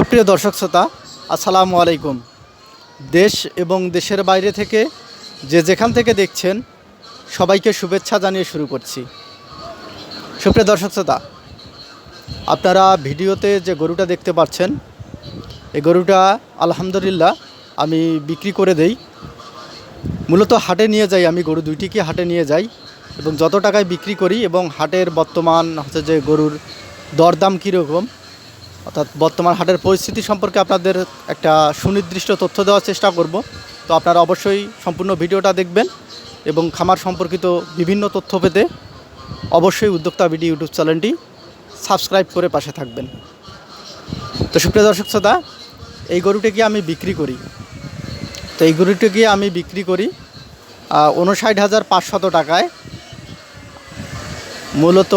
সুপ্রিয় দর্শক শ্রোতা, আসসালামু আলাইকুম। দেশ এবং দেশের বাইরে থেকে যে যেখান থেকে দেখছেন, সবাইকে শুভেচ্ছা জানিয়ে শুরু করছি। সুপ্রিয় দর্শক শ্রোতা, আপনারা ভিডিওতে যে গরুটা দেখতে পাচ্ছেন, এই গরুটা আলহামদুলিল্লাহ আমি বিক্রি করে দেই। মূলত হাটে নিয়ে যাই আমি, গরু দুইটিকে হাটে নিয়ে যাই এবং যত টাকায় বিক্রি করি এবং হাটের বর্তমান হচ্ছে যে গরুর দরদাম কীরকম অর্থাৎ বর্তমান হাটের পরিস্থিতি সম্পর্কে আপনাদের একটা সুনির্দিষ্ট তথ্য দেওয়ার চেষ্টা করব। তো আপনারা অবশ্যই সম্পূর্ণ ভিডিওটা দেখবেন এবং খামার সম্পর্কিত বিভিন্ন তথ্য পেতে অবশ্যই উদ্যোক্তা বিডি ইউটিউব চ্যানেলটি সাবস্ক্রাইব করে পাশে থাকবেন। তো সুপ্রিয় দর্শক শ্রোতা, এই গরুটিকে আমি বিক্রি করি। তো এই গরুটিকে আমি বিক্রি করি উনষাট হাজার পাঁচশত টাকায়। মূলত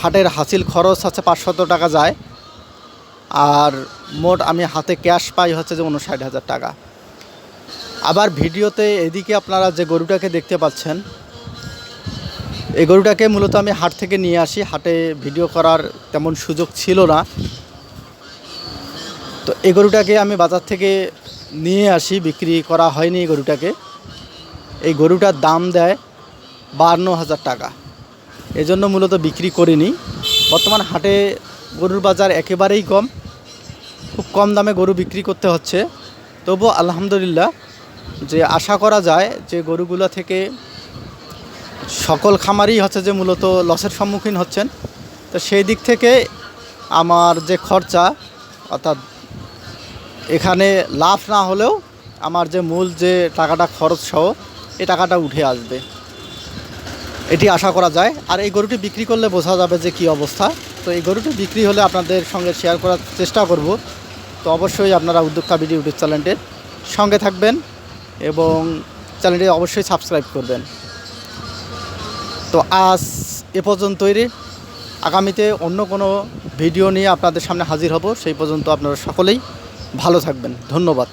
হাটের হাসিল খরচ আছে পাঁচশত টাকা যায়। আর মোট আমি হাতে ক্যাশ পাই হচ্ছে যে উনষাট হাজার টাকা। আবার ভিডিওতে এদিকে আপনারা যে গরুটাকে দেখতে পাচ্ছেন, এই গরুটাকে মূলত আমি হাট থেকে নিয়ে আসি। হাটে ভিডিও করার তেমন সুযোগ ছিল না। তো এই গরুটাকে আমি বাজার থেকে নিয়ে আসি, বিক্রি করা হয়নি এই গরুটাকে। এই গরুটার দাম দেয় বাহান্ন হাজার টাকা। এজন্য মূলত বিক্রি করিনি। বর্তমান হাটে গরুর বাজার একেবারেই কম। খুব কম দামে গরু বিক্রি করতে হচ্ছে। তবু আলহামদুলিল্লাহ যে আশা করা যায় যে গরুগুলো থেকে সকল খামারই হচ্ছে যে মূলত লসের সম্মুখীন হচ্ছেন। তো সেই দিক থেকে আমার যে খরচা, অর্থাৎ এখানে লাভ না হলেও আমার যে মূল যে টাকাটা খরচ সহ এই টাকাটা উঠে আসবে। এটি আশা করা যায়। আর এই গরুটি বিক্রি করলে বোঝা যাবে যে কি অবস্থা। তো এই গরুটি বিক্রি হলে আপনাদের সঙ্গে শেয়ার করার চেষ্টা করব। তো অবশ্যই আপনারা উদ্যোক্তা বিডি ইউটিউব চ্যানেলটির সঙ্গে থাকবেন এবং চ্যানেলটি অবশ্যই সাবস্ক্রাইব করবেন। তো আজ এ পর্যন্তই। আগামীতে অন্য কোনো ভিডিও নিয়ে আপনাদের সামনে হাজির হব। সেই পর্যন্ত আপনারা সকলেই ভালো থাকবেন। ধন্যবাদ।